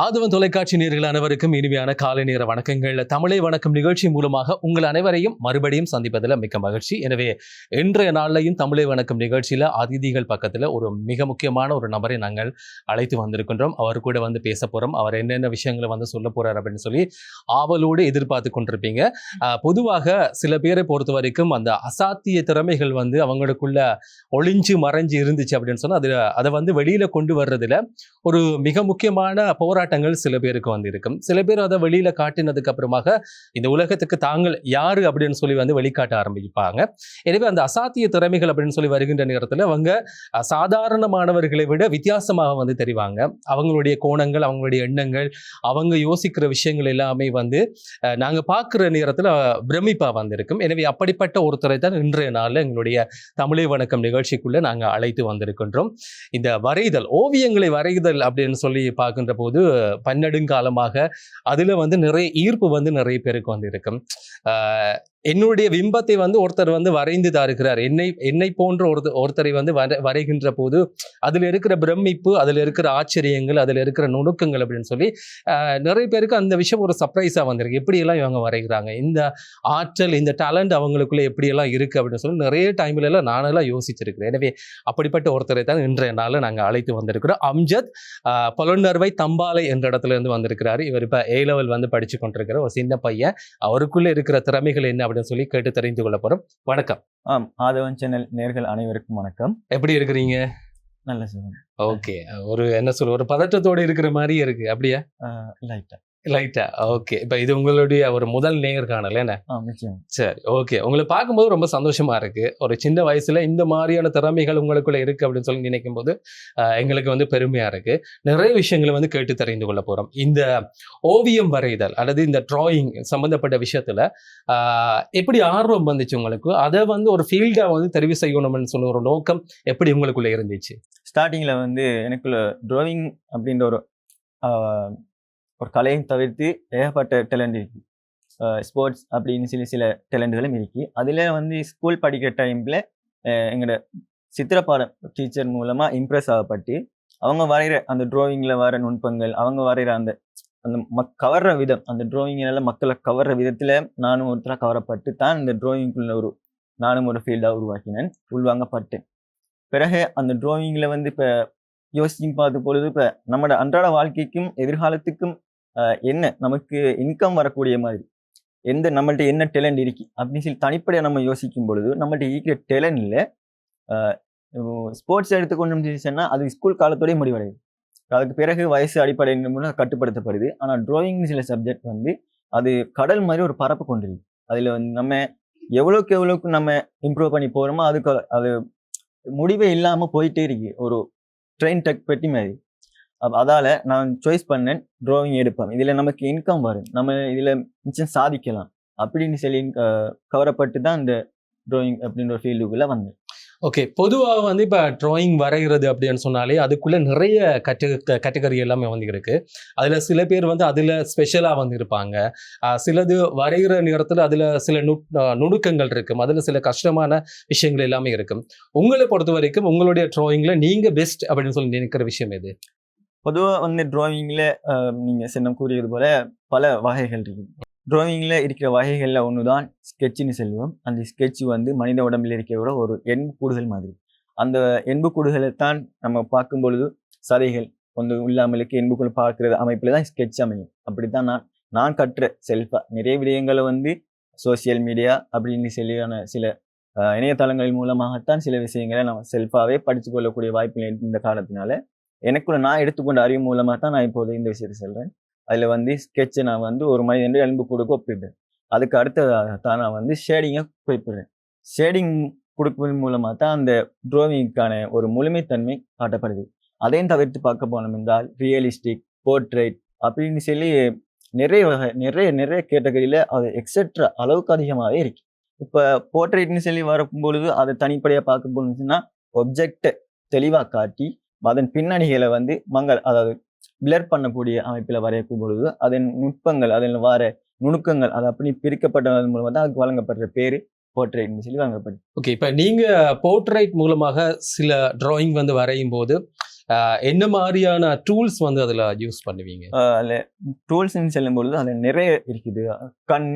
ஆதவன் தொலைக்காட்சி நேர்கள் அனைவருக்கும் இனிமையான காலை நேர வணக்கங்கள். தமிழை வணக்கம் நிகழ்ச்சி மூலமாக உங்கள் அனைவரையும் மறுபடியும் சந்திப்பதில் மிக்க மகிழ்ச்சி. எனவே இன்றைய நாள்லையும் தமிழை வணக்கம் நிகழ்ச்சியில அதிதிகள் பக்கத்துல ஒரு மிக முக்கியமான ஒரு நபரை நாங்கள் அழைத்து வந்திருக்கின்றோம். அவர் கூட வந்து பேச போகிறோம் அவர் என்னென்ன விஷயங்களை வந்து சொல்ல போறார் அப்படின்னு சொல்லி ஆவலோடு எதிர்பார்த்து கொண்டிருப்பீங்க. பொதுவாக சில பேரை பொறுத்த வரைக்கும் அந்த அசாத்திய திறமைகள் வந்து அவங்களுக்குள்ள ஒளிஞ்சு மறைஞ்சு இருந்துச்சு அப்படின்னு சொன்னா அது அதை வந்து வெளியில கொண்டு வர்றதுல ஒரு மிக முக்கியமான போராட்டம் போராட்டங்கள் சில பேருக்கு வந்திருக்கும். சில பேர் அதை வெளியில காட்டினதுக்கு அப்புறமாக இந்த உலகத்துக்கு தாங்கள் யாரு அப்படின்னு சொல்லி வந்து வெளிக்காட்ட ஆரம்பிப்பாங்க. எனவே அந்த அசாத்திய திறமைகள் அப்படின்னு சொல்லி வருகின்ற நேரத்தில் அவங்க சாதாரணமானவர்களை விட வித்தியாசமாக வந்து தெரிவாங்க. அவங்களுடைய கோணங்கள் அவங்களுடைய எண்ணங்கள் அவங்க யோசிக்கிற விஷயங்கள் எல்லாமே வந்து நாங்கள் பார்க்குற நேரத்தில் பிரமிப்பா வந்திருக்கும். எனவே அப்படிப்பட்ட ஒருத்தரை தான் இன்றைய நாளில் எங்களுடைய தமிழை வணக்கம் நிகழ்ச்சிக்குள்ளே நாங்கள் அழைத்து வந்திருக்கின்றோம். இந்த வரைதல் ஓவியங்களை வரைதல் அப்படின்னு சொல்லி பார்க்கின்ற போது பன்னெடுங்காலமாக அதுல வந்து நிறைய ஈர்ப்பு வந்து நிறைய பேருக்கு வந்து இருக்கும் ஆஹ் என்னுடைய பிம்பத்தை வந்து ஒருத்தர் வந்து வரைந்து தாருகிறார். என்னை என்னை போன்ற ஒரு ஒருத்தரை வந்து வரை வரைகின்ற போது அதில் இருக்கிற பிரமிப்பு அதில் இருக்கிற ஆச்சரியங்கள் அதில் இருக்கிற நுணுக்கங்கள் அப்படின்னு சொல்லி நிறைய பேருக்கு அந்த விஷயம் ஒரு சர்ப்ரைஸாக வந்திருக்கு. எப்படியெல்லாம் இவங்க வரைகிறாங்க? இந்த ஆற்றல் இந்த டேலண்ட் அவங்களுக்குள்ளே எப்படியெல்லாம் இருக்குது அப்படின்னு சொல்லி நிறைய டைம்ல எல்லாம் நானெல்லாம் யோசிச்சிருக்கிறேன். எனவே அப்படிப்பட்ட ஒருத்தரை தான் இன்றைய நாளில் நாங்கள் அழைத்து வந்திருக்கிறோம். அம்ஜத் ஆஹ் பொலன்னர்வை தம்பாலை என்ற இடத்துல இருந்து வந்திருக்கிறாரு. இவர் இப்போ ஏ லெவல் வந்து படித்து கொண்டிருக்கிற ஒரு சின்ன பையன். அவருக்குள்ளே இருக்கிற திறமைகள் என்ன அப்படின்னு சொல்லி கேட்டு தெரிந்து கொள்ள போறோம் வணக்கம். ஆம் ஆதவன் சேனல் நேர்கள் அனைவருக்கும் வணக்கம். எப்படி இருக்கிறீங்க? நல்ல சிவன் ஓகே. ஒரு என்ன சொல்ல ஒரு பதற்றத்தோட இருக்கிற மாதிரி இருக்கு. அப்படியா? லைட்டா லைட்டா ஓகே இப்போ இது உங்களுடைய ஒரு முதல் நேர்காணல் என்ன? சரி ஓகே உங்களை பார்க்கும்போது ரொம்ப சந்தோஷமா இருக்கு. ஒரு சின்ன வயசுல இந்த மாதிரியான திறமைகள் உங்களுக்குள்ள இருக்கு அப்படின்னு சொல்லி நினைக்கும் போது எங்களுக்கு வந்து பெருமையா இருக்கு. நிறைய விஷயங்களை வந்து கேட்டு தெரிந்து கொள்ள போறோம். இந்த ஓவியம் வரைதல் அல்லது இந்த டிராயிங் சம்பந்தப்பட்ட விஷயத்துல எப்படி ஆர்வம் வந்துச்சு உங்களுக்கு? அதை வந்து ஒரு ஃபீல்டா வந்து தெரிவு செய்யணும்னு சொன்ன ஒரு நோக்கம் எப்படி உங்களுக்குள்ள இருந்துச்சு? ஸ்டார்டிங்கில் வந்து எனக்குள்ள டிராயிங் அப்படின்ற ஒரு ஒரு கலையும் தவிர்த்து ஏகப்பட்ட டேலண்ட் இருக்குது ஸ்போர்ட்ஸ் அப்படின்னு சொல்லி சில டேலண்ட்களும் இருக்குது அதில் வந்து ஸ்கூல் படிக்கிற டைமில் எங்களோட சித்திரப்பாடம் டீச்சர் மூலமாக இம்ப்ரெஸ் ஆகப்பட்டு அவங்க வரைகிற அந்த ட்ராயிங்கில் வர நுட்பங்கள் அவங்க வரைகிற அந்த அந்த மக் கவர்ற விதம் அந்த ட்ராயிங்கினால மக்களை கவர்ற விதத்தில் நானும் ஒருத்தராக கவரப்பட்டு தான் இந்த ட்ராயிங்குள்ள ஒரு நானும் ஒரு ஃபீல்டாக உருவாக்கினேன் உள்வாங்கப்பட்டேன். பிறகு அந்த ட்ராயிங்கில் வந்து இப்போ யோசிச்சு பார்த்த பொழுது இப்போ நம்மளோட அன்றாட வாழ்க்கைக்கும் எதிர்காலத்துக்கும் என்ன நமக்கு இன்கம் வரக்கூடிய மாதிரி எந்த நம்மள்ட்ட என்ன டேலண்ட் இருக்கு அப்படின்னு சொல்லி தனிப்படையாக நம்ம யோசிக்கும் பொழுது நம்மள்ட்ட இருக்கிற இல்லை ஸ்போர்ட்ஸ் எடுத்துக்கொண்டு சொன்னால் அது ஸ்கூல் காலத்தோடய முடிவடையுது அதுக்கு பிறகு வயசு அடிப்படையின் மூலம் கட்டுப்படுத்தப்படுது. ஆனால் டிராயிங் சில சப்ஜெக்ட் வந்து அது கடல் மாதிரி ஒரு பரப்பு கொண்டிருக்கு. அதில் வந்து நம்ம எவ்வளோக்கு எவ்வளோக்கு நம்ம இம்ப்ரூவ் பண்ணி போகிறோமோ அதுக்கு அது முடிவே இல்லாமல் போயிட்டே இருக்கு. ஒரு ட்ரெயின் டக் பெட்டி மாதிரி. அப்போ அதால் நான் சாய்ஸ் பண்ணேன் ட்ராயிங் எடுப்பேன். இதில் நமக்கு இன்கம் வரும். நம்ம இதில் மிச்சம் சாதிக்கலாம். அப்படின்னு சொல்லி கவரப்பட்டு தான் இந்த ட்ராயிங் அப்படின்ற ஒரு ஃபீல்டுக்குள்ளே வந்தேன். ஓகே பொதுவாக வந்து இப்போ ட்ராயிங் வரைகிறது அப்படின்னு சொன்னாலே அதுக்குள்ளே நிறைய கட்டு கேட்டகரி எல்லாமே வந்து இருக்கு அதில் சில பேர் வந்து அதில் ஸ்பெஷலாக வந்து இருப்பாங்க சிலது வரைகிற நேரத்தில் அதில் சில நுட் நுணுக்கங்கள் இருக்கும். அதில் சில கஷ்டமான விஷயங்கள் எல்லாமே இருக்கும். உங்களை பொறுத்த வரைக்கும் உங்களுடைய ட்ராயிங்கில் நீங்கள் பெஸ்ட் அப்படின்னு சொல்லி நினைக்கிற விஷயம் எது? பொதுவாக வந்து டிராயிங்கில் நீங்கள் சின்னம் கூறியது போல பல வகைகள் இருக்குது டிராயிங்கில் இருக்கிற வகைகளில் ஒன்று தான் ஸ்கெட்சுன்னு செல்வோம் அந்த ஸ்கெட்ச் வந்து மனித உடம்பில் இருக்கிற ஒரு எண்பு கூடுதல் மாதிரி. அந்த எண்பு கூடுகளை தான் நம்ம பார்க்கும் பொழுது சதைகள் ஒன்று இல்லாமலுக்கு எண்புக்குள் பார்க்கிற அமைப்பில் தான் ஸ்கெட்ச் அமையும். அப்படி தான் நான் நான் கற்ற செல்ஃபாக நிறைய விடயங்களை வந்து சோசியல் மீடியா அப்படின்னு சொல்லியான சில இணையதளங்கள் மூலமாகத்தான் சில விஷயங்களை நம்ம செல்ஃபாகவே படித்து கொள்ளக்கூடிய வாய்ப்பு இந்த காலத்தினால எனக்குள்ள நான் எடுத்துக்கொண்ட அறிவு மூலமாக தான் நான் இப்போது இந்த விஷயத்தை சொல்கிறேன் அதில் வந்து ஸ்கெட்சை நான் வந்து ஒரு மனிதன் எலும்பு கொடுக்க ஒப்பிடுறேன். அதுக்கு அடுத்ததாக தான் நான் வந்து ஷேடிங்கை குறிப்பிடுறேன். ஷேடிங் கொடுப்பதன் மூலமாக தான் அந்த டிராவிங்க்கான ஒரு முழுமைத்தன்மை காட்டப்படுது. அதையும் தவிர்த்து பார்க்க போனோம் என்றால் ரியலிஸ்டிக் போர்ட்ரேட் அப்படின்னு சொல்லி நிறைய வகை நிறைய நிறைய கேட்டகரியில் அது எக்ஸெட்ரா அளவுக்கு அதிகமாகவே இருக்கு. இப்போ போர்ட்ரேட்னு சொல்லி வரும்பொழுது அதை தனிப்படையாக பார்க்க போனுச்சுன்னா ஒப்ஜெக்டை தெளிவாக காட்டி அதன் பின்னணிகளை வந்து மங்கள் அதாவது பிளர் பண்ணக்கூடிய அமைப்பில் வரையக்கும் பொழுது அதன் நுட்பங்கள் அதில் வர நுணுக்கங்கள் அது அப்படி பிரிக்கப்பட்டதன் மூலமாக தான் அதுக்கு வழங்கப்படுற பேர் போர்ட்ரேட்னு சொல்லி வழங்கப்படுது. ஓகே இப்போ நீங்கள் போர்ட்ரைட் மூலமாக சில டிராயிங் வந்து வரையும் போது என்ன மாதிரியான டூல்ஸ் வந்து அதுல யூஸ் பண்ணுவீங்க? அதில் டூல்ஸ்ன்னு செல்லும் பொழுது அதில் நிறைய இருக்குது. கண்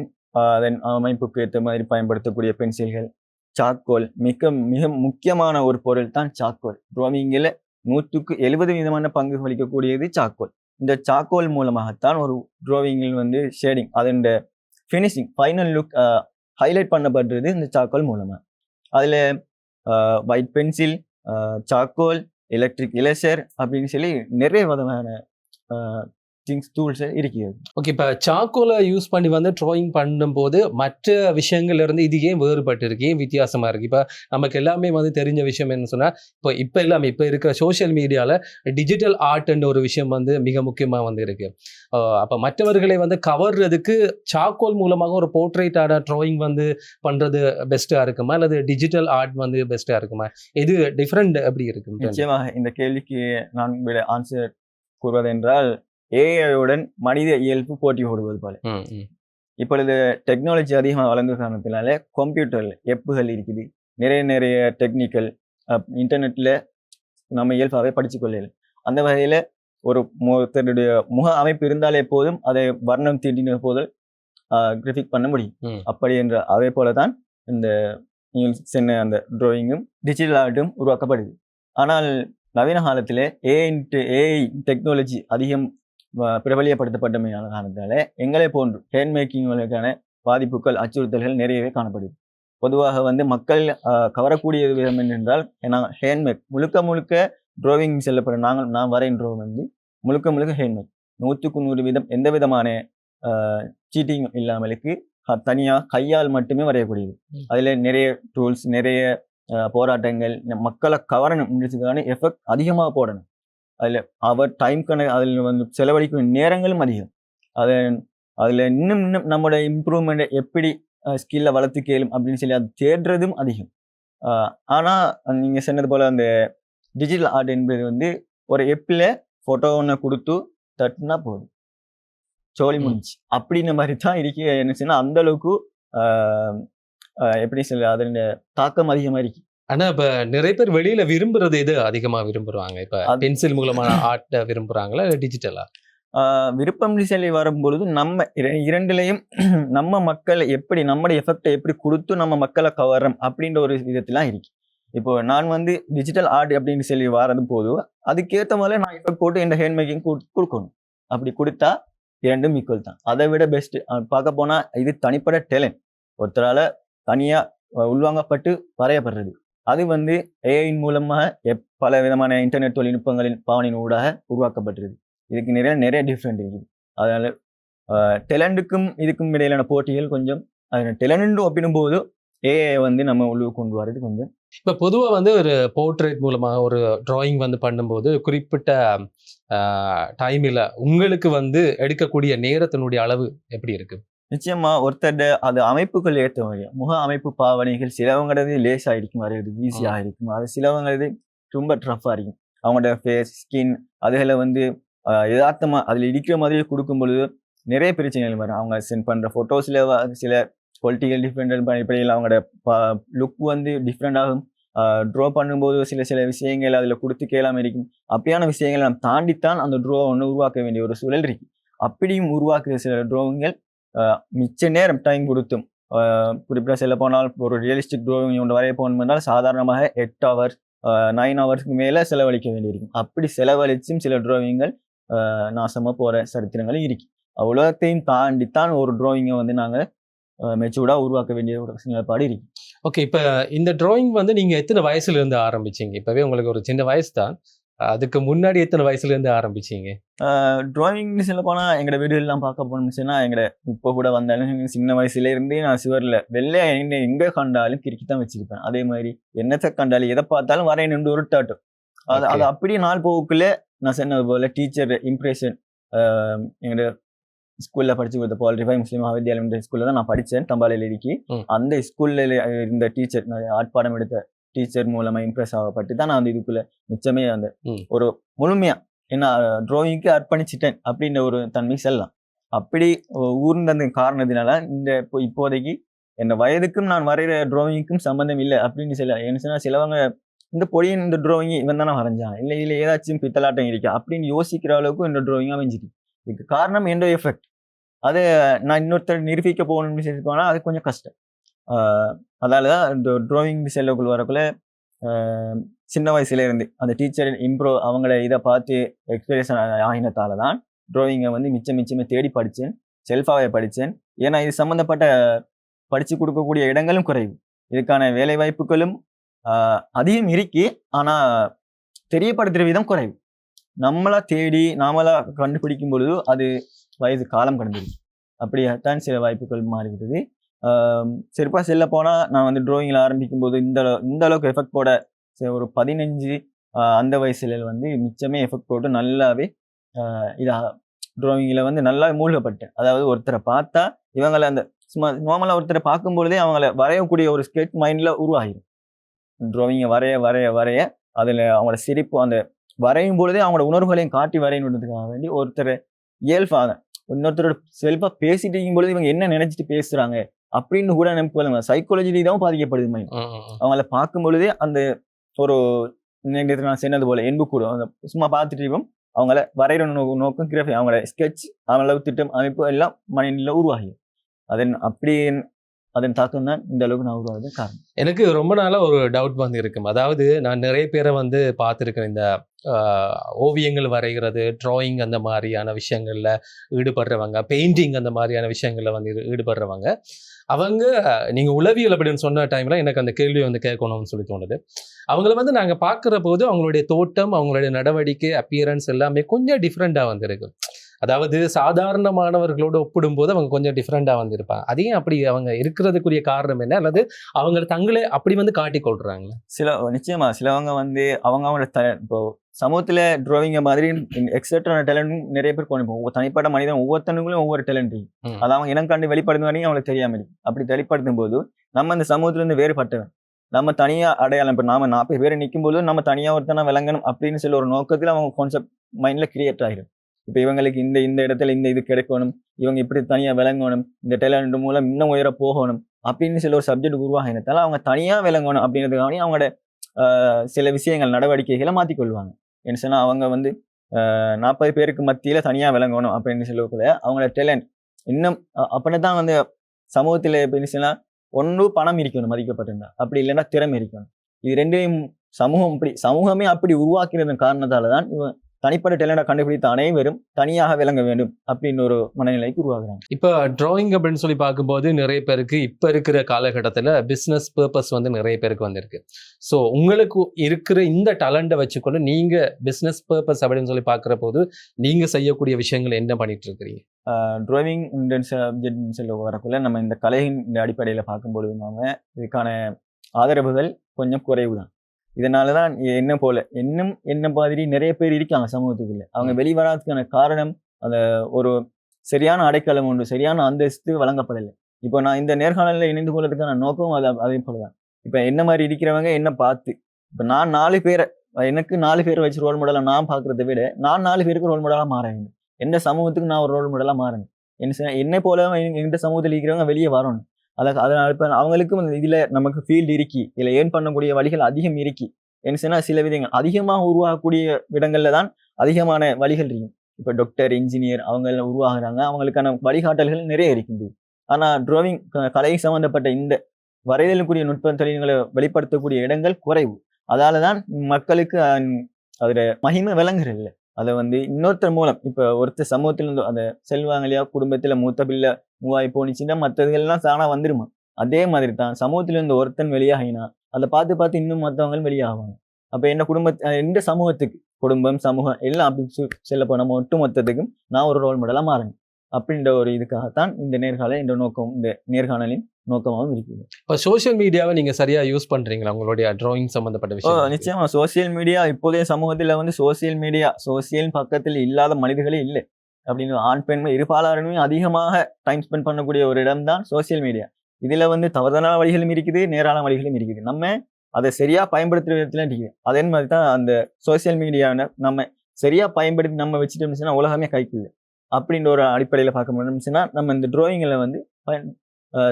அதன் அமைப்புக்கு ஏற்ற மாதிரி பயன்படுத்தக்கூடிய பென்சில்கள் சாக்கோல் மிக மிக முக்கியமான ஒரு பொருள் தான் சாக்கோல் டிராவிங்கில் நூற்றுக்கு எழுபது விதமான பங்கு வகிக்கக்கூடியது சாக்கோல் இந்த சாக்கோல் மூலமாகத்தான் ஒரு டிராவிங்கில் வந்து ஷேடிங் அதோட ஃபினிஷிங் ஃபைனல் லுக் ஹைலைட் பண்ணப்படுறது இந்த சாக்கோல் மூலமாக அதில் white pencil charcoal electric eraser அப்படின்னு சொல்லி நிறைய விதமான திங்ஸ் டூல்ஸ் இருக்கிறது. ஓகே இப்போ சாக்கோல யூஸ் பண்ணி வந்து ட்ராயிங் பண்ணும்போது மற்ற விஷயங்கள்ல இருந்து இது ஏன் வேறுபட்டு இருக்கு ஏன் வித்தியாசமா இருக்கு? இப்போ நமக்கு எல்லாமே வந்து தெரிஞ்ச விஷயம் என்ன சொன்னா இப்போ இப்போ எல்லாமே இப்போ இருக்கிற சோஷியல் மீடியால டிஜிட்டல் ஆர்ட்ன்ற ஒரு விஷயம் வந்து மிக முக்கியமா வந்து இருக்கு. அப்ப மற்றவர்களை வந்து கவர்றதுக்கு சாக்கோல் மூலமாக ஒரு போர்ட்ரேட்டான ட்ராயிங் வந்து பண்றது பெஸ்டா இருக்குமா? அல்லது டிஜிட்டல் ஆர்ட் வந்து பெஸ்டா இருக்குமா? இது டிஃப்ரெண்ட் எப்படி இருக்கு? நிச்சயமாக இந்த கேள்விக்கு நான் ஆன்சர் கூறுவதென்றால் ஏஐயுடன் மனித இயல்பு போட்டி போடுவது போல. இப்பொழுது டெக்னாலஜி அதிகமாக வளர்ந்த காரணத்தினால கம்ப்யூட்டரில் எப்புகள் இருக்குது. நிறைய நிறைய டெக்னிக்கல் இன்டர்நெட்டில் நம்ம இயல்பாகவே படித்து கொள்ளலாம் அந்த வகையில் ஒரு ஒருத்தருடைய முக அமைப்பு இருந்தாலே போதும் அதை வர்ணம் தீட்டின போதும் கிராஃபிக் பண்ண முடியும். அப்படி என்ற அதே போல தான் இந்த நீங்கள் சொன்ன அந்த டிராயிங்கும் டிஜிட்டல் ஆர்ட்டும் உருவாக்கப்படுது. ஆனால் நவீன காலத்தில் ஏஐ ஏஐ டெக்னாலஜி அதிகம் பிரபலியப்படுத்தப்பட்டமையான காரணத்தினால எங்களை போன்று ஹேண்ட் மேக்கிங்களுக்கான பாதிப்புகள் அச்சுறுத்தல்கள் நிறையவே காணப்படுது. பொதுவாக வந்து மக்கள் கவரக்கூடிய விதம் என்னென்றால் நான் ஹேண்ட்மேக் முழுக்க முழுக்க டிராவிங் செல்லப்படும் நாங்கள் நான் வரைகின்றோம் வந்து முழுக்க முழுக்க ஹேண்ட்மேக் நூற்றுக்கு நூறு வீதம் எந்த விதமான சீட்டிங் இல்லாமலுக்கு க- தனியா கையால் மட்டுமே வரையக்கூடியது. அதுல நிறைய டூல்ஸ் நிறைய போராட்டங்கள் மக்களை கவரணும்ன்றதுக்கான எஃபெக்ட் அதிகமாக போடணும். அதில் அவர் டைம் கணக்கு அதில் வந்து செலவழிக்கும் நேரங்களும் அதிகம். அதை அதில் இன்னும் இன்னும் நம்மளோட இம்ப்ரூவ்மெண்ட்டை எப்படி ஸ்கில்லை வளர்த்து கேளும் அப்படின்னு சொல்லி அது தேடுறதும் அதிகம். ஆனால் நீங்கள் சொன்னது போல் அந்த டிஜிட்டல் ஆர்ட் என்பது வந்து ஒரு எப்பில் ஃபோட்டோ ஒன்று கொடுத்து தட்டுனா போதும். சோழி. முடிஞ்சு அப்படின்ற மாதிரி தான் இருக்கு என்ன சொன்னால் அந்த அளவுக்கு ஆஹ், ஆஹ், எப்படி சொல்ல அதன் தாக்கம் அதிகமாக இருக்கு. ஆனா இப்ப நிறைய பேர் வெளியில விரும்புறது எது அதிகமா விரும்புறாங்க? இப்ப பென்சில் மூலமான ஆர்ட் விரும்புறாங்களா இல்ல டிஜிட்டலா விருப்பம் சொல்லி வரும்பொழுது நம்ம இர- இரண்டுலையும் நம்ம மக்களை எப்படி நம்முடைய எஃபெக்டை எப்படி கொடுத்து நம்ம மக்களை கவர்றோம் அப்படின்ற ஒரு விதத்திலாம் இருக்கு. இப்போ நான் வந்து டிஜிட்டல் ஆர்ட் அப்படின்னு சொல்லி வரது போதும் அதுக்கேற்ற மாதிரி நான் எஃபெக்ட் போட்டு என் ஹேண்ட் மேக்கிங் கொடுக்கணும். அப்படி கொடுத்தா இரண்டும் ஈக்குவல் தான். அதை விட பெஸ்ட் பார்க்க போனா இது தனிப்பட்ட டேலண்ட் ஒருத்தரால தனியா அஹ், உள்வாங்கப்பட்டு வரையப்படுறது. அது வந்து ஏஐயின் மூலமாக எப் பல விதமான இன்டர்நெட் தொழில்நுட்பங்களின் பாவனின் ஊடாக உருவாக்கப்பட்டிருது. இதுக்கு நிறைய நிறைய டிஃப்ரெண்ட் இருக்குது. அதனால் டெலண்டுக்கும் இதுக்கும் இடையிலான போட்டிகள் கொஞ்சம் டெலண்ட் ஒப்பிடும்போது ஏஐ வந்து நம்ம உள்ளுக்கு கொண்டு வரது கொஞ்சம். இப்போ பொதுவாக வந்து ஒரு போர்ட்ரேட் மூலமாக ஒரு டிராயிங் வந்து பண்ணும்போது குறிப்பிட்ட டைமில் உங்களுக்கு வந்து எடுக்கக்கூடிய நேரத்தினுடைய அளவு எப்படி இருக்குது நிச்சயமா ஒருத்தர் அது அமைப்புகள் ஏற்ற மாதிரி முக அமைப்பு பாவனைகள் சிலவங்கிறது லேஸாக இருக்கும் வரைகிறது ஈஸியாக இருக்கும். அது சிலவங்கிறது ரொம்ப டஃப்பாக இருக்கும். அவங்களோட ஃபேஸ் ஸ்கின் அதுகளை வந்து ஆஹ், யதார்த்தமா அதில் இடிக்கிற மாதிரி கொடுக்கும் பொழுது நிறைய பிரச்சனைகள் வரும். அவங்க சென்ட் பண்ணுற ஃபோட்டோஸில் சில குவாலிட்டிகள் டிஃப்ரெண்ட் இப்படியில் அவங்களோட லுக் வந்து டிஃப்ரெண்ட் ஆகும். ட்ரா பண்ணும்போது சில சில விஷயங்கள் அதில் கொடுத்து கேளாம இருக்கும். அப்படியான விஷயங்களை நாம் தாண்டித்தான் அந்த ட்ரோ ஒன்று உருவாக்க வேண்டிய ஒரு சூழல் இருக்கு. அப்படியும் உருவாக்குற சில ட்ரோவிங்கள் மிச்ச நேரம் டைம் கொடுத்தும். குறிப்பிட்ட சொல்ல போனால் ஒரு ரியலிஸ்டிக் ட்ரோவிங் ஒன்று வரைய போனால் சாதாரணமாக எட்டு ஹவர்ஸ் நைன் ஹவர்ஸ்க்கு மேலே செலவழிக்க வேண்டியிருக்கும். அப்படி செலவழிச்சும் சில ட்ரோவிங்கள் நாசமாக போகிற சரித்திரங்களும் இருக்கு. உலகத்தையும் தாண்டித்தான் ஒரு ட்ராயிங்கை வந்து நாங்கள் மெச்சூர்டாக உருவாக்க வேண்டிய ஒரு நிலைப்பாடு இருக்கு. ஓகே இப்போ இந்த ட்ராயிங் வந்து நீங்கள் எத்தனை வயசுல இருந்து இப்போவே உங்களுக்கு ஒரு சின்ன வயசு தான் அதுக்கு முன்னாடி எத்தனை வயசுல இருந்து ஆரம்பிச்சீங்க ட்ராயிங்னு சொல்ல போனால் எங்களோட வீடுகள்லாம் பார்க்க போனோம்னுச்சுன்னா எங்களோட இப்போ கூட வந்தாலும் சின்ன வயசுல இருந்தே நான் சுவரில் வெள்ளை என்ன எங்கே கண்டாலும் கிறுக்கி தான் வச்சிருப்பேன் அதே மாதிரி என்னத்தை கண்டாலும் எதை பார்த்தாலும் வரையணுண்டு ஒரு டாட்டும் அது. அது அப்படியே நாள் போக்குள்ளே நான் சொன்னது போல டீச்சர் இம்ப்ரெஷன் எங்களோட ஸ்கூலில் படிச்சு கொடுத்த பால் ரிஃபை முஸ்லீம் மகாவித்யாலயம் ஸ்கூலில் தான் நான் படித்தேன் தம்பாலையில் இருக்கி. அந்த ஸ்கூலில் இருந்த டீச்சர் ஆர்ட் பாடம் எடுத்த டீச்சர் மூலமாக இம்ப்ரெஸ் ஆகப்பட்டு தான் நான் அந்த இதுக்குள்ளே மிச்சமே அந்த. ஒரு முழுமையா என்ன ட்ராயிங்க்கு அர்ப்பணிச்சிட்டேன் அப்படின்ற ஒரு தன்மை செல்லலாம். அப்படி ஊர்ந்த அந்த காரணத்தினால இந்த இப்போ இப்போதைக்கு என் வயதுக்கும் நான் வரைகிற டிராயிங்க்கும் சம்மந்தம் இல்லை அப்படின்னு சொல்ல என்ன சொன்னா சிலவங்க இந்த பொடியின் இந்த டிராயிங் இவன் தானே வரைஞ்சான். இல்லை இதில் ஏதாச்சும் பித்தலாட்டம் இருக்கா அப்படின்னு யோசிக்கிற அளவுக்கு இந்த டிராயிங் அமைஞ்சிட்டு இதுக்கு காரணம் எண்டோ எஃபெக்ட் அது நான் இன்னொருத்தர் நிரூபிக்க போகணும்னு சொல்லி போனால் அது கொஞ்சம் கஷ்டம். அதால தான் இந்த ட்ராயிங் செல்லக்குள் வரக்குள்ள சின்ன வயசுல இருந்து அந்த டீச்சர் இம்ப்ரூவ் அவங்கள இதை பார்த்து எக்ஸ்பீரியன்ஸ் ஆகினத்தால தான் ட்ராயிங்கை வந்து மிச்சம் மிச்சமே தேடி படித்தேன் செல்ஃபாகவே படித்தேன் ஏன்னா இது சம்மந்தப்பட்ட படித்து கொடுக்கக்கூடிய இடங்களும் குறைவு. இதுக்கான வேலை வாய்ப்புகளும் அதிகம் இருக்கு. ஆனால் தெரியப்படுத்துகிற விதம் குறைவு. நம்மளா தேடி நாமளா கண்டுபிடிக்கும் பொழுது அது வயது காலம் கடந்துருக்கு அப்படியாத்தான் சில வாய்ப்புகள் மாறிவிட்டது. சிறப்பாக செல்ல போனால் நான் வந்து ட்ராயிங்கில் ஆரம்பிக்கும் போது இந்த அளவு- இந்த அளவுக்கு எஃபெக்ட் போட ஒரு பதினஞ்சு அந்த வயசுல வந்து மிச்சமே எஃபெக்ட் போட்டு நல்லாவே இதாக ட்ராயிங்கில் வந்து நல்லா மூழ்கப்பட்டேன். அதாவது ஒருத்தரை பார்த்தா இவங்களை அந்த சும்மா நார்மலாக ஒருத்தரை பார்க்கும்பொழுதே அவங்கள வரையக்கூடிய ஒரு ஸ்கெட் மைண்டில் உருவாகிடும் ட்ராயிங்கை வரைய வரைய வரைய அதில் அவங்களோட சிரிப்பு அந்த வரையும் பொழுதே அவங்களோட உணர்வுகளையும் காட்டி வரையணுன்றதுக்காக வேண்டி ஒருத்தர் இயல்பாக இன்னொருத்தரோட செல்ஃபாக பேசிட்டு இருக்கும் பொழுது இவங்க என்ன நினச்சிட்டு பேசுகிறாங்க அப்படின்னு கூட நமக்கு சைக்காலஜி ரீதியாகவும் பாதிக்கப்படுது மைண்ட். அவங்கள பார்க்கும் பொழுதே அந்த ஒரு நேற்று நான் சொன்னது போல என்பு கூட அந்த சும்மா பார்த்துட்டு இருக்கோம் அவங்கள வரைகிற நோ நோக்கம் கிராஃபி அவங்களோட ஸ்கெட்ச் அவங்கள திட்டம் அமைப்பு எல்லாம் மைண்டில் உருவாகி அதன் அப்படி அதன் தாக்கம் தான் இந்த அளவுக்கு நான் உருவாகுது காரணம். எனக்கு ரொம்ப நாளா ஒரு டவுட் வந்து இருக்கும் அதாவது நான் நிறைய பேரை வந்து பார்த்துருக்கேன் இந்த ஆஹ், ஓவியங்கள் வரைகிறது டிராயிங் அந்த மாதிரியான விஷயங்கள்ல ஈடுபடுறவங்க பெயிண்டிங் அந்த மாதிரியான விஷயங்கள்ல வந்து ஈடு- ஈடுபடுறவங்க. அவங்க நீங்கள் உளவியல் அப்படின்னு சொன்ன டைமில் எனக்கு அந்த கேள்வி வந்து கேட்கணும்னு சொல்லி தோணுது. அவங்கள வந்து நாங்கள் பார்க்குற போது அவங்களுடைய தோட்டம் அவங்களுடைய நடவடிக்கை அப்பியரன்ஸ் எல்லாமே கொஞ்சம் டிஃப்ரெண்டா வந்திருக்கு. அதாவது சாதாரணமானவர்களோடு ஒப்பிடும்போது அவங்க கொஞ்சம் டிஃப்ரெண்ட்டாக வந்திருப்பாங்க. அதையும் அப்படி அவங்க இருக்கிறதுக்குரிய காரணம் என்ன? அல்லது அவங்க தங்களே அப்படி வந்து காட்டிக்கொள்கிறாங்க சில நிச்சயமாக சிலவங்க வந்து அவங்க அவங்களோட த இப்போ சமூகத்துல டிராவிங்க மாதிரி எக்ஸட்ரான டேலண்ட் நிறைய பேர் கொண்டு போகும். தனிப்பட்ட மனிதன் ஒவ்வொருத்தனுக்குள்ளும் ஒவ்வொரு டேலண்ட். அது அவங்க இனம் கண்டு வெளிப்படுத்தும் வரையும் அவங்களுக்கு தெரியாம இருக்கு. அப்படி வெளிப்படுத்தும் போது நம்ம அந்த சமூகத்துல இருந்து வேறுபட்டவன் நம்ம தனியா அடையாளம் இப்போ நாம நாற்பது பேர் நிற்கும் போது நம்ம தனியா ஒருத்தனா விளங்கணும் அப்படின்னு சொல்லி ஒரு நோக்கத்துல அவங்க கான்செப்ட் மைண்ட்ல கிரியேட் ஆகிடும் இப்போ இவங்களுக்கு இந்த இந்த இடத்துல இந்த இது கிடைக்கணும். இவங்க இப்படி தனியா விளங்கணும். இந்த டேலண்ட் மூலம் இன்னும் உயர போகணும் அப்படின்னு சில ஒரு சப்ஜெக்ட் உருவாகினதால அவங்க தனியா விளங்கணும் அப்படின்றதுக்காக அவங்களோட சில விஷயங்கள் நடவடிக்கைகளை மாற்றிக்கொள்வாங்க என்ன சொன்னால் அவங்க வந்து நாற்பது பேருக்கு மத்தியில் தனியாக விளங்கணும் அப்படின்னு சொல்லக்குள்ள அவங்களோட டேலண்ட் இன்னும் அப்படின்னு தான் வந்து சமூகத்தில் எப்படின்னு சொன்னால் ஒன்று பணம் இருக்கணும் மதிக்கப்பட்டிருந்தா அப்படி இல்லைன்னா திறமை இருக்கணும். இது ரெண்டையும் சமூகம் அப்படி சமூகமே அப்படி உருவாக்கினதன் காரணத்தால் தான் இவன் தனிப்பட்ட டேலண்டை கண்டுபிடித்த அனைவரும் தனியாக விளங்க வேண்டும் அப்படின்னு ஒரு மனநிலைக்கு உருவாகுறாங்க இப்போ டிராயிங் அப்படின்னு சொல்லி பார்க்கும்போது நிறைய பேருக்கு இப்போ இருக்கிற காலகட்டத்தில் பிஸ்னஸ் பர்பஸ் வந்து நிறைய பேருக்கு வந்திருக்கு. ஸோ உங்களுக்கு இருக்கிற இந்த டேலண்ட்டை வச்சுக்கொண்டு நீங்கள் பிஸ்னஸ் பர்பஸ் அப்படின்னு சொல்லி பார்க்குற போது நீங்கள் செய்யக்கூடிய விஷயங்கள் என்ன பண்ணிட்டு இருக்கிறீங்க? டிராயிங் சப்ஜெக்ட் சொல்ல வரக்குள்ள நம்ம இந்த கலையின் அடிப்படையில் பார்க்கும்பொழுது நாம இதுக்கான ஆதரவுகள் கொஞ்சம் குறைவு தான் இதனால தான் என்ன போல இன்னும் என்ன மாதிரி நிறைய பேர் இருக்காங்க சமூகத்துக்குள்ள. அவங்க வெளிவராதுக்கான காரணம் அந்த ஒரு சரியான அடைக்கலம் உண்டு சரியான அந்தஸ்து வழங்கப்படலை. இப்போ நான் இந்த நேர்காணலில் இணைந்து கொள்றதுக்கான நோக்கம் அது அதே போல தான் இப்போ என்ன மாதிரி இருக்கிறவங்க என்ன பார்த்து. இப்போ நான் நாலு பேரை எனக்கு நாலு பேரை வச்சு ரோல் மாடலாக நான் பார்க்கறத விட நான் நாலு பேருக்கு ரோல் மாடலாக மாற வேண்டும். எந்த சமூகத்துக்கு நான் ஒரு ரோல் மாடலாக மாறணும்? என்ன என்னை போல எந்த சமூகத்தில் இருக்கிறவங்க வெளியே வரணும்? அத அதனால் இப்போ அவங்களுக்கும் இதில் நமக்கு ஃபீல்டு இருக்கி இதில் ஏர்ன் பண்ணக்கூடிய வழிகள் அதிகம் இருக்கி என்ன சொன்னால் சில விதங்கள் அதிகமாக உருவாகக்கூடிய இடங்களில் தான் அதிகமான வழிகள் இருக்கும். இப்போ டாக்டர் இன்ஜினியர் அவங்க எல்லாம் உருவாகிறாங்க அவங்களுக்கான வழிகாட்டல்கள் நிறைய இருக்குது ஆனால் ட்ராயிங் கலை சம்மந்தப்பட்ட இந்த வரைதலுக்குரிய நுட்ப தொழில்களை வெளிப்படுத்தக்கூடிய இடங்கள் குறைவு. அதால தான் மக்களுக்கு அஹ், அதோட மகிமை விளங்குறது இல்லை அதை வந்து இன்னொருத்தர் மூலம் இப்போ ஒருத்தர் சமூகத்திலிருந்து அந்த செல்வாங்க இல்லையா குடும்பத்தில் மூத்த பிள்ளை மூவாய் போனிச்சுன்னா மற்றதுகள்லாம் தானா வந்துருமா? அதே மாதிரி தான் சமூகத்துல இருந்து ஒருத்தன் வெளியாகினா அதை பார்த்து பார்த்து இன்னும் மற்றவங்களும் வெளியாகுவாங்க அப்போ என்ன குடும்ப எந்த சமூகத்துக்கு குடும்பம் சமூகம் எல்லாம் அப்படி செல்ல போன ஒட்டு மொத்தத்துக்கும் நான் ஒரு ரோல் மாடலாக மாறணும் அப்படின்ற ஒரு இதுக்காகத்தான் இந்த நேர்காணல் இந்த நோக்கம் இந்த நேர்காணலின் நோக்கமாகவும் இருக்குது இப்போ சோஷியல் மீடியாவை நீங்கள் சரியாக யூஸ் பண்ணுறீங்களா உங்களுடைய டிராயிங் சம்மந்தப்பட்ட விஷயம் நிச்சயமா. சோசியல் மீடியா இப்போதைய சமூகத்துல வந்து சோசியல் மீடியா சோசியல் பக்கத்தில் இல்லாத மனிதர்களே இல்லை. அப்படின்னு ஆண் பெண் இருபாலாருமே அதிகமாக டைம் ஸ்பெண்ட் பண்ணக்கூடிய ஒரு இடம் தான் சோசியல் மீடியா இதில் வந்து தவறான வழிகளும் இருக்குது நேரான வழிகளும் இருக்குது நம்ம அதை சரியாக பயன்படுத்துகிற விதத்துல இருக்குது அதே மாதிரி தான் அந்த சோசியல் மீடியாவை நம்ம சரியாக பயன்படுத்தி நம்ம வச்சுட்டோம்னு உலகமே கைக்குள்ள அப்படின்ற ஒரு அடிப்படையில் பார்க்க முடியும்னா நம்ம இந்த ட்ராயிங்கில் வந்து பயன்-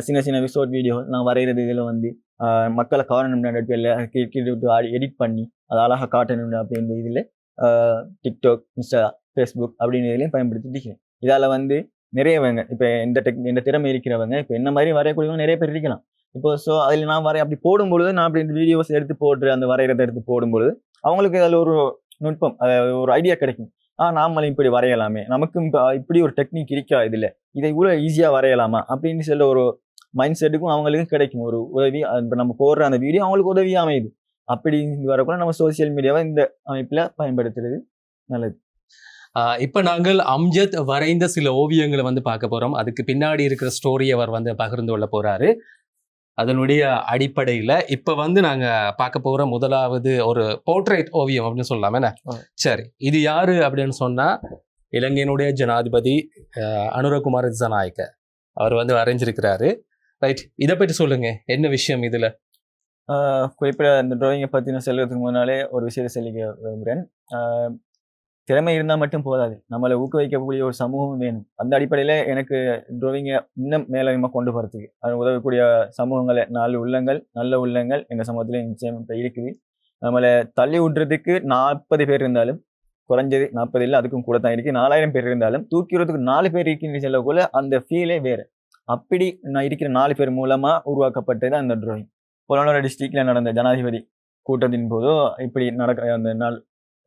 சின்ன சின்ன ஷார்ட் வீடியோ நான் வரைகிறது இதில் வந்து மக்களை காரணம் நடப்பில் கிரிக்கெட் ஆடி எடிட் பண்ணி அதை அழகாக காட்டணும் அப்படின்ற இதில் டிக்டாக் இன்ஸ்டா ஃபேஸ்புக் அப்படின்னு இதுலையும் பயன்படுத்திட்டு இதால் வந்து நிறையவங்க இப்போ இந்த டெக் இந்த திறமை இருக்கிறவங்க இப்போ என்ன மாதிரி வரையக்கூடியவங்க நிறைய பேர் இருக்கலாம். இப்போ ஸோ அதில் நான் வரைய அப்படி போடும்பொழுது நான் அப்படி இந்த வீடியோஸ் எடுத்து போட்டு அந்த வரைகிறத எடுத்து போடும்பொழுது அவங்களுக்கு அதில் ஒரு நுட்பம் அதாவது ஒரு ஐடியா கிடைக்கும். ஆ நாமளும் இப்படி வரையலாமே. நமக்கும் இப்படி ஒரு டெக்னிக் இருக்கா இதில்? இதை இவ்வளோ ஈஸியாக வரையலாமா? அப்படின்னு சொல்ல ஒரு மைண்ட் செட்டுக்கும் அவங்களுக்கும் கிடைக்கும். ஒரு உதவி இப்போ நம்ம போடுற அந்த வீடியோ அவங்களுக்கு உதவியாக அமையுது. அப்படி வரக்கூட நம்ம சோசியல் மீடியாவை இந்த அமைப்பில் பயன்படுத்துறது நல்லது. இப்ப நாங்கள் அம்ஜத் வரைந்த சில ஓவியங்களை வந்து பார்க்க போறோம். அதுக்கு பின்னாடி இருக்கிற ஸ்டோரி அவர் வந்து பகிர்ந்து கொள்ள போறாரு. அதனுடைய அடிப்படையில இப்ப வந்து நாங்க பார்க்க போற முதலாவது ஒரு போர்ட்ரேட் ஓவியம் அப்படின்னு சொல்லலாம் என்ன. சரி இது யாரு அப்படின்னு சொன்னா இலங்கையினுடைய ஜனாதிபதி அனுரகுமார் திசாநாயக்க அவர் வந்து வரைஞ்சிருக்கிறாரு. ரைட் இதை பற்றி சொல்லுங்க என்ன விஷயம் இதுல? குறிப்பிட்ட இந்த டிராயிங்கை பற்றி நான் செல்வதற்கு முன்னாலே ஒரு விஷயத்தை சொல்லிக்க விரும்புகிறேன். திறமை இருந்தால் மட்டும் போதாது. நம்மளை ஊக்குவிக்கக்கூடிய ஒரு சமூகம் வேணும். அந்த அடிப்படையில் எனக்கு ட்ரோவிங்கை இன்னும் மேலதிகமாக கொண்டு போகிறதுக்கு அது உதவக்கூடிய சமூகங்களை நாலு உள்ளங்கள் நல்ல உள்ளங்கள் எங்கள் சமூகத்தில் நிச்சயம் இப்போ இருக்குது. நம்மளை தள்ளி விடுறதுக்கு நாற்பது பேர் இருந்தாலும் குறைஞ்சது நாற்பது இல்லை அதுக்கும் கூட தான் இருக்குது நாலாயிரம் பேர் இருந்தாலும் தூக்கி விடுறதுக்கு நாலு பேர் இருக்குன்னு சொல்லக்குள்ள அந்த ஃபீலே வேறு. அப்படி நான் இருக்கிற நாலு பேர் மூலமாக உருவாக்கப்பட்டது அந்த ட்ராயிங் பொலனோட டிஸ்ட்ரிக்டில் நடந்த ஜனாதிபதி கூட்டத்தின் போதோ இப்படி நடக்க அந்த நாள்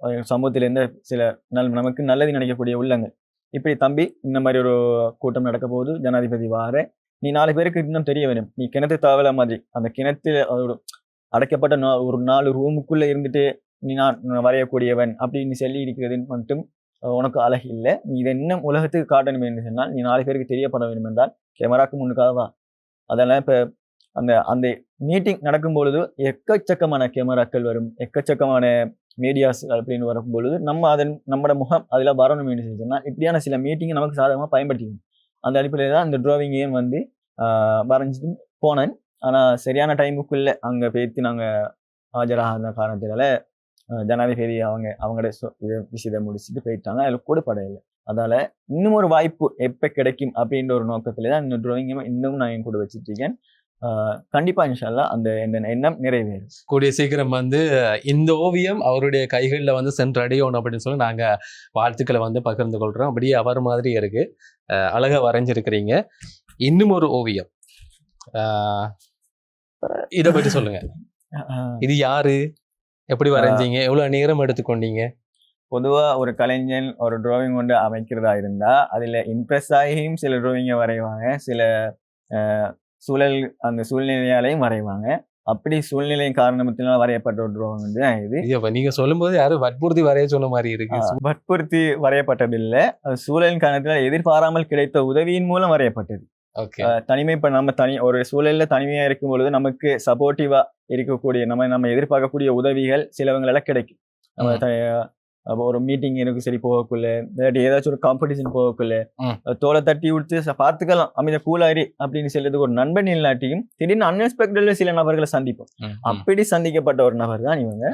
சமூகத்திலேருந்து சில நல் நமக்கு நல்லது நினைக்கக்கூடிய உள்ளங்கள். இப்படி தம்பி இந்த மாதிரி ஒரு கூட்டம் நடக்க போகுது. ஜனாதிபதி வார. நீ நாலு பேருக்கு இன்னும் தெரிய வேணும். நீ கிணத்து தாவல மாதிரி. அந்த கிணத்துல ஒரு அடைக்கப்பட்ட நா- ஒரு நாலு ரூமுக்குள்ளே இருந்துட்டு நீ நான் வரையக்கூடியவன் அப்படின்னு சொல்லி இருக்கிறது மட்டும் உனக்கு அழகு இல்லை. நீ இதை இன்னும் உலகத்துக்கு காட்டணும் என்று சொன்னால் நீ நாலு பேருக்கு தெரியப்பட வேண்டும் என்றால் கேமராக்கு முன்னுக்காக வா. அதெல்லாம் இப்போ அந்த அந்த மீட்டிங் நடக்கும் பொழுது எக்கச்சக்கமான கேமராக்கள் வரும். எக்கச்சக்கமான மீடியாஸ் அப்படின்னு வரும் பொழுது நம்ம அதன் நம்மளோட முகம் அதில் வரணும் என்று சொன்னால் இப்படியான சில மீட்டிங்கை நமக்கு சாதகமாக பயன்படுத்திக்கணும். அந்த அடிப்படையில் தான் அந்த டிராவிங்கையும் வந்து வரைஞ்சிட்டு போனேன். ஆனால் சரியான டைமுக்குள்ளே அங்கே பேத்து நாங்கள் ஆஜராகாத காரணத்தினால ஜனாதிபதி அவங்க அவங்களோட சொ- இதை விஷயத்தை முடிச்சுட்டு போயிட்டாங்க. அதில் கூட படையலை அதால் இன்னும் ஒரு வாய்ப்பு எப்போ கிடைக்கும் அப்படின்ற ஒரு நோக்கத்தில் தான் இந்த ட்ராயிங்கை இன்னும் நான் என் கூட வச்சுட்டு இருக்கேன். ஆஹ் கண்டிப்பா இன்ஷால்லா அந்த இந்த எண்ணம் நிறைவேறும். கூடிய சீக்கிரம் வந்து இந்த ஓவியம் அவருடைய கைகளில் வந்து சென்றடையணும் அப்படின்னு சொல்லி நாங்க வாழ்த்துக்களை வந்து பகிர்ந்து கொள்றோம். அப்படியே அவர் மாதிரி இருக்கு. அஹ் அழகா வரைஞ்சிருக்கிறீங்க. இன்னும் ஒரு ஓவியம். இதை பற்றி சொல்லுங்க. ஆஹ் இது யாரு? எப்படி வரைஞ்சீங்க? எவ்வளவு நேரம் எடுத்துக்கொண்டீங்க? பொதுவா ஒரு கலைஞன் ஒரு டிராயிங் கொண்டு அமைக்கிறதா இருந்தா அதுல இம்ப்ரெஸ் ஆகியும் சில டிராயிங்கை வரைவாங்க. சில சூழல் அந்த சூழ்நிலையாலையும் வரைவாங்க அப்படி சூழ்நிலையின் காரணத்தினால் வரையப்பட்ட ஒரு வந்து இது நீங்க சொல்லும்போது யாரும் வற்புறுத்தி வரைய சொன்ன மாதிரி இருக்கு. வற்புறுத்தி வரையப்பட்டதில்லை. அது சூழலின் காரணத்தினால் எதிர்பாராமல் கிடைத்த உதவியின் மூலம் வரையப்பட்டது. தனிமை இப்ப நம்ம தனி ஒரு சூழல்ல தனிமையா இருக்கும் பொழுது நமக்கு சப்போர்ட்டிவா இருக்கக்கூடிய நம்ம நம்ம எதிர்பார்க்கக்கூடிய உதவிகள் சிலவங்களால கிடைக்கும். நம்ம அப்போ ஒரு மீட்டிங் எனக்கு சரி போகக்குள்ள. இல்லாட்டி ஏதாச்சும் ஒரு காம்படிஷன் போகக்குள்ள. தோலை தட்டி விடுத்து பார்த்துக்கலாம். அமைத கூலாரி அப்படின்னு சொல்றதுக்கு ஒரு நண்பன் இல்லாட்டியும் திடீர்னு அன்எக்ஸ்பெக்டட்ல சில நபர்களை சந்திப்போம். அப்படி சந்திக்கப்பட்ட ஒரு நபர் தான் இவங்க.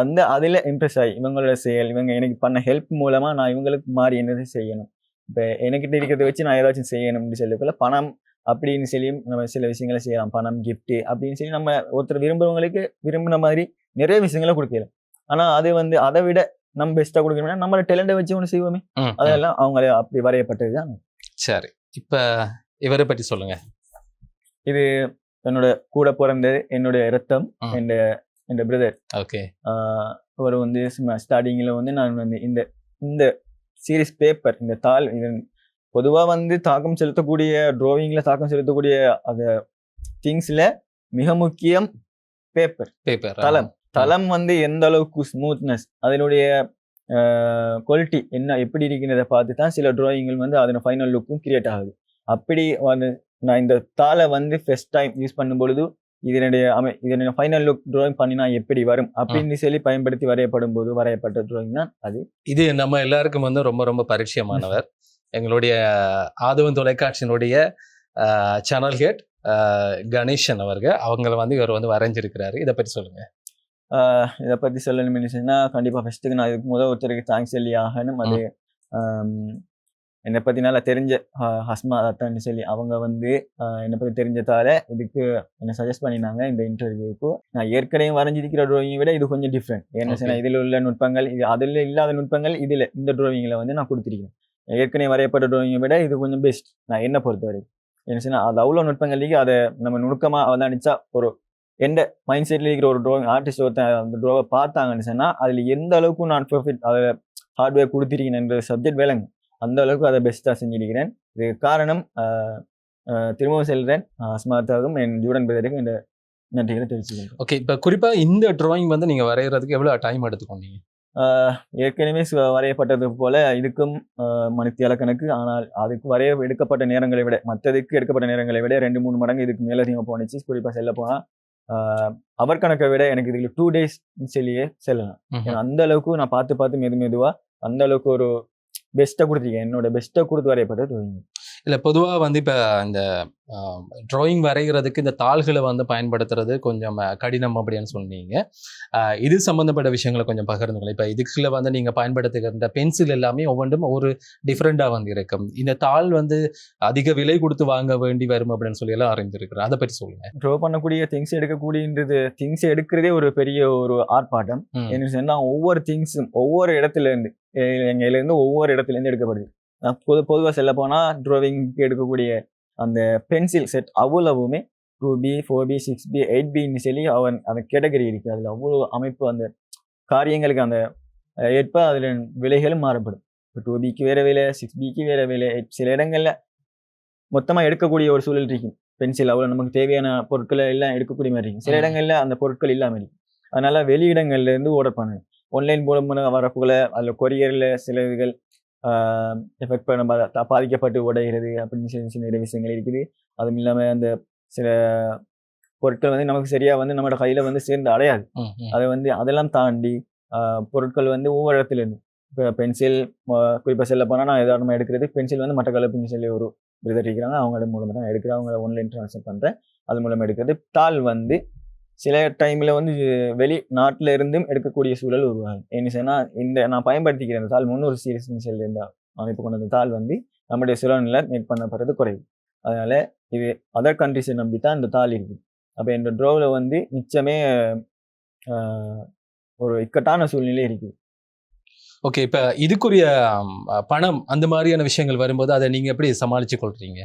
அந்த அதுல இம்ப்ரெஸ் ஆகி இவங்களோட செயல் இவங்க எனக்கு பண்ண ஹெல்ப் மூலமா நான் இவங்களுக்கு மாறி என்னது செய்யணும். இப்ப எனக்கிட்ட இருக்கிறத வச்சு நான் ஏதாச்சும் செய்யணும்னு சொல்லக்குள்ள பணம் அப்படின்னு சொல்லி நம்ம சில விஷயங்களை செய்யலாம். பணம் gift அப்படின்னு சொல்லி நம்ம ஒருத்தர் விரும்புறவங்களுக்கு விரும்பின மாதிரி நிறைய விஷயங்களை கொடுக்கலாம். ஆனா அது வந்து அதை விட நம்ம பெஸ்டா கொடுக்கணும்னா நம்மளோட டேலண்டை வச்சு ஒன்று செய்வோமே. அதெல்லாம் அவங்கள அப்படி வரையப்பட்டது தான். சரி. இப்ப இவரை பற்றி சொல்லுங்க. இது என்னோட கூட பிறந்தது என்னுடைய ரத்தம். என் என் பிரதர் ஓகே. அவர் வந்து ஸ்டார்டிங்கில் வந்து நான் வந்து இந்த இந்த சீரிஸ் பேப்பர் இந்த தாள் இது பொதுவாக வந்து தாக்கம் செலுத்தக்கூடிய டிராவிங்கில் தாக்கம் செலுத்தக்கூடிய அந்த திங்ஸில் மிக முக்கியம் பேப்பர் பேப்பர் தளம். தளம் வந்து எந்த அளவுக்கு ஸ்மூத்னஸ் அதனுடைய குவாலிட்டி என்ன எப்படி இருக்கிறத பார்த்து தான் சில டிராயிங்கள் வந்து அதோட ஃபைனல் லுக்கும் கிரியேட் ஆகுது. அப்படி வந்து நான் இந்த தாளை வந்து ஃபர்ஸ்ட் டைம் யூஸ் பண்ணும் பொழுது இதனுடைய அமை இதனுடைய ஃபைனல் லுக் டிராயிங் பண்ணினா எப்படி வரும் அப்படின்னு சொல்லி பயன்படுத்தி வரையப்படும் போது வரையப்பட்ட டிராயிங் தான் அது. இது நம்ம எல்லாருக்கும் வந்து ரொம்ப ரொம்ப பரிச்சயமானவர். எங்களுடைய ஆதவன் தொலைக்காட்சியினுடைய சேனல் ஹெட் கணேசன் அவர்கள் அவங்கள வந்து இவர் வந்து வரைஞ்சிருக்கிறாரு. இதை பற்றி சொல்லுங்க. ஆஹ் இதை பற்றி சொல்லணும்னு சொன்னா கண்டிப்பாக ஃபர்ஸ்ட்டுக்கு நான் இதுக்கு முதல் ஒருத்தருக்கு தேங்க்ஸ் சொல்லி ஆகணும். அது என்னை பற்றி நல்லா தெரிஞ்ச ஹஸ்மா அத்தான்னு சொல்லி அவங்க வந்து என்னை பற்றி தெரிஞ்சதால இதுக்கு என்னை சஜஸ்ட் பண்ணினாங்க இந்த இன்டர்வியூக்கு நான் ஏற்கனவே வரைஞ்சிருக்கிற ட்ராயிங்கை விட இது கொஞ்சம் டிஃப்ரெண்ட் என்ன. சொன்னால் இதில் உள்ள நுட்பங்கள் இது அதில் இல்லாத நுட்பங்கள் இதில் இந்த ட்ராயிங்கில் வந்து நான் கொடுத்துருக்கேன் ஏற்கனவே வரையப்பட்ட ட்ராயிங்கை விட இது கொஞ்சம் பெஸ்ட் நான் என்ன பொறுத்த வரைக்கும் என்ன சொன்னால் அது அவ்வளோ நுட்பங்கள் அதை நம்ம நுணுக்கமாக அவதானிச்சா ஒரு எந்த மைண்ட் செட்டில் இருக்கிற ஒரு ட்ராயிங் ஆர்டிஸ்ட் ஒருத்தன் அந்த ட்ரோவை பார்த்தாங்கன்னு சொன்னால் அதில் எந்த அளவுக்கு நான் ப்ராஃபிட் அதில் ஹார்ட்வேர் கொடுத்துருக்கேன் சப்ஜெக்ட் விளங்கு அந்த அளவுக்கு அதை பெஸ்ட்டாக செஞ்சிருக்கிறேன். இதுக்கு காரணம் திரும்பவும் செல்கிறேன் அஸ்மாத்தாகவும் என் ஜூடன் பிரதருக்கும் இந்த நன்றிகளை தெரிவிச்சுக்கிறேன். ஓகே இப்போ குறிப்பா இந்த டிராயிங் வந்து நீங்க வரைகிறதுக்கு எவ்வளவு டைம் எடுத்துக்கொண்டீங்க ஏற்கனவே வரையப்பட்டது போல இதுக்கும் மணித்தியால கணக்கு ஆனால் அதுக்கு வரைய எடுக்கப்பட்ட நேரங்களை விட மற்றதுக்கு எடுக்கப்பட்ட நேரங்களை விட ரெண்டு மூணு மடங்கு இதுக்கு மேலே அதிகமாக போணுச்சு. குறிப்பாக செல்ல போனால் அவர் கணக்கை விட எனக்கு இதுக்கு டூ டேஸ் சொல்லியே செல்லலாம். ஏன்னா அந்த அளவுக்கு நான் பார்த்து பார்த்து மெது மெதுவாக அந்த அளவுக்கு ஒரு பெஸ்ட்டை கொடுத்துருக்கேன் என்னோட பெஸ்ட்டை கொடுத்து வரையப்பட்ட drawing. இல்ல பொதுவா வந்து இப்ப இந்த டிராயிங் வரைகிறதுக்கு இந்த தாள்களை வந்து பயன்படுத்துறது கொஞ்சம் கடினம் அப்படின்னு சொன்னீங்க. இது சம்பந்தப்பட்ட விஷயங்களை கொஞ்சம் பகிர்ந்துக்கலாம் இப்ப இதுக்குள்ள வந்து நீங்க பயன்படுத்துகின்ற பென்சில் எல்லாமே ஒவ்வொன்றும் ஒரு டிஃப்ரெண்டா வந்து இருக்கும். இந்த தாள் வந்து அதிக விலை கொடுத்து வாங்க வேண்டி வரும் அப்படின்னு சொல்லி எல்லாம் அறிந்திருக்கிறேன். அதை பற்றி சொல்லுங்க. ட்ரா பண்ணக்கூடிய திங்ஸ் எடுக்கக்கூடியது திங்ஸ் எடுக்கிறதே ஒரு பெரிய ஒரு ஆர்ப்பாட்டம். என்ன சொன்னா ஒவ்வொரு திங்ஸும் ஒவ்வொரு இடத்துல இருந்து எ- எங்கயில இருந்து ஒவ்வொரு இடத்துல இருந்து எடுக்கப்படுது. பொது பொதுவாக சொல்ல போனா ட்ராவிங்க்கு எடுக்கக்கூடிய அந்த pencil set அவ்வளவுமே two B four B six B eight பின்னு சொல்லி அவன் அந்த கேட்டகரி இருக்கு. அதில் அவ்வளோ அமைப்பு அந்த காரியங்களுக்கு அந்த ஏற்ப அதில் விலைகளும் மாறுபடும். இப்போ டூ பிக்கு வேற விலை சிக்ஸ் பிக்கு வேற விலை சில இடங்கள்ல மொத்தமாக எடுக்கக்கூடிய ஒரு சூழல் இருக்கும். பென்சில் அவ்வளோ நமக்கு தேவையான பொருட்களை எல்லாம் எடுக்கக்கூடிய மாதிரி இருக்கும். சில. இடங்கள்ல அந்த பொருட்கள் இல்லாமல் இருக்கும். அதனால வெளியிடங்கள்ல இருந்து ஆர்டர் பண்ணுங்க ஆன்லைன் மூலமாக வரக்குள்ள அதில் கொரியரில் சில இதுகள் எஃபெக்ட் பண்ண பாதிக்கப்பட்டு உடைகிறது அப்படின்னு சின்ன சின்ன நிறைய விஷயங்கள் இருக்குது. அதுவும் இல்லாமல் அந்த சில பொருட்கள் வந்து நமக்கு சரியா வந்து நம்மளோட கையில வந்து சேர்ந்து அடையாது. அதை வந்து அதெல்லாம் தாண்டி பொருட்கள் வந்து ஒவ்வொரு இடத்துல இருந்து இப்போ பென்சில் குறிப்பாக செல்ல போனால் நான் எதாரணமாக எடுக்கிறது பென்சில் வந்து மட்ட கலப்புன்னு சொல்லி ஒரு பிரதர் இருக்கிறாங்க அவங்களோட மூலமாக தான் எடுக்கிறேன். அவங்கள ஆன்லைன் ட்ரான்ஸ்ஃபர் பண்ணுறேன் அது மூலமாக எடுக்கிறது. தாள் வந்து சில டைமில் வந்து வெளிநாட்டில் இருந்தும் எடுக்கக்கூடிய சூழல் உருவாகும் என்ன சொன்னால் இந்த நான் பயன்படுத்திக்கிற இந்த தாள் முந்நூறு சீரிஸ்னு சொல்லி இந்த அமைப்பு கொண்ட அந்த தாள் வந்து நம்முடைய சிலோனில் மேட் பண்ணப்படுறது குறைவு. அதனால் இது அதர் கண்ட்ரிஸை நம்பி தான் இந்த தாள் இருக்குது அப்போ இந்த ட்ரோவில் வந்து நிச்சயமே ஒரு இக்கட்டான சூழ்நிலை இருக்குது ஓகே இப்போ இதுக்குரிய பணம் அந்த மாதிரியான விஷயங்கள் வரும்போது அதை நீங்கள் எப்படி சமாளித்து கொள்றீங்க?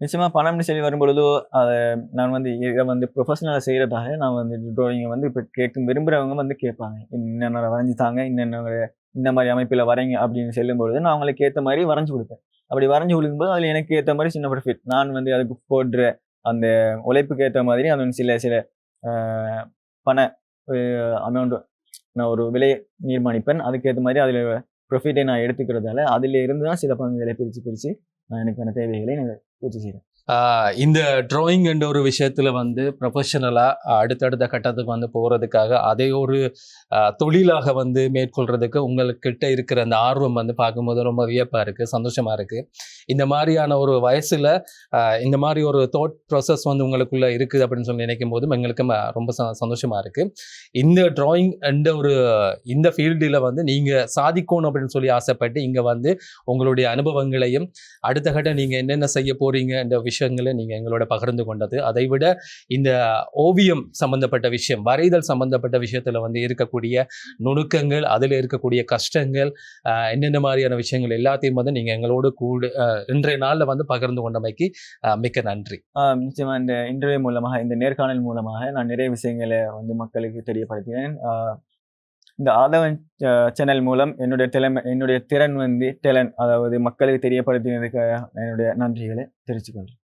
நிச்சயமாக பணம்னு சொல்லி வரும்பொழுதோ அதை நான் வந்து இதை வந்து ப்ரொஃபஷனலாக செய்கிறதாக நான் வந்து ட்ராயிங்கை வந்து இப்போ கேட்கும் விரும்புகிறவங்க வந்து கேட்பாங்க. இன்னென்ன வரைஞ்சி தாங்க இன்னென்ன இந்த மாதிரி அமைப்பில் வரைங்க அப்படின்னு சொல்லும்பொழுது நான் அவங்களுக்கு ஏற்ற மாதிரி வரைஞ்சி கொடுப்பேன். அப்படி வரைஞ்சி கொடுக்கும்போது அதில் எனக்கு ஏற்ற மாதிரி சின்ன ப்ராஃபிட் நான் வந்து அதுக்கு போடுற அந்த உழைப்புக்கு ஏற்ற மாதிரி அது வந்து சில சில பண அமௌண்ட் நான் ஒரு விலையை நிர்மாணிப்பேன். அதுக்கேற்ற மாதிரி அதில் ப்ரொஃபிட்டை நான் எடுத்துக்கிறதால அதில் இருந்து தான் சில பங்குகளை பிரித்து பிரித்து நான் எனக்கான தேவைகளை நான் பூர்த்தி செய்கிறேன் இந்த ட்ராயிங் என்ற ஒரு விஷயத்தில் வந்து ப்ரொஃபஷனலாக அடுத்தடுத்த கட்டத்துக்கு வந்து போகிறதுக்காக அதை ஒரு தொழிலாக வந்து மேற்கொள்கிறதுக்கு உங்கள்கிட்ட இருக்கிற அந்த ஆர்வம் வந்து பார்க்கும்போது ரொம்ப வியப்பாக இருக்குது சந்தோஷமாக இருக்குது இந்த மாதிரியான ஒரு வயசில் இந்த மாதிரி ஒரு தாட் ப்ராசஸ் வந்து உங்களுக்குள்ளே இருக்குது அப்படின்னு சொல்லி நினைக்கும் போதும் எங்களுக்கு ரொம்ப ச- சந்தோஷமாக இருக்குது இந்த ட்ராயிங் என்ற ஒரு இந்த ஃபீல்டில் வந்து நீங்கள் சாதிக்கணும் அப்படின்னு சொல்லி ஆசைப்பட்டு இங்கே வந்து உங்களுடைய அனுபவங்களையும் அடுத்த கட்டம் நீங்கள் என்னென்ன செய்ய போகிறீங்க என்ற விஷயங்களை நீங்கள் எங்களோட பகிர்ந்து கொண்டது. அதை விட இந்த ஓவியம் சம்பந்தப்பட்ட விஷயம் வரைதல் சம்பந்தப்பட்ட விஷயத்தில் வந்து இருக்கக்கூடிய நுணுக்கங்கள் அதில் இருக்கக்கூடிய கஷ்டங்கள் என்னென்ன மாதிரியான விஷயங்கள் எல்லாத்தையும் வந்து நீங்கள் எங்களோடு கூட இன்றைய நாளில் வந்து பகிர்ந்து கொண்டமைக்கு மிக்க நன்றி. நிச்சயமாக இந்த இன்டர்வியூ மூலமாக இந்த நேர்காணல் மூலமாக நான் நிறைய விஷயங்களை வந்து மக்களுக்கு தெரியப்படுத்தினேன். இந்த ஆதவன் சேனல் மூலம் என்னுடைய திறமை என்னுடைய திறன் வந்து டேலண்ட் அதாவது மக்களுக்கு தெரியப்படுத்தினதுக்கு என்னுடைய நன்றிகளை தெரிவிச்சுக்கொள்கிறேன்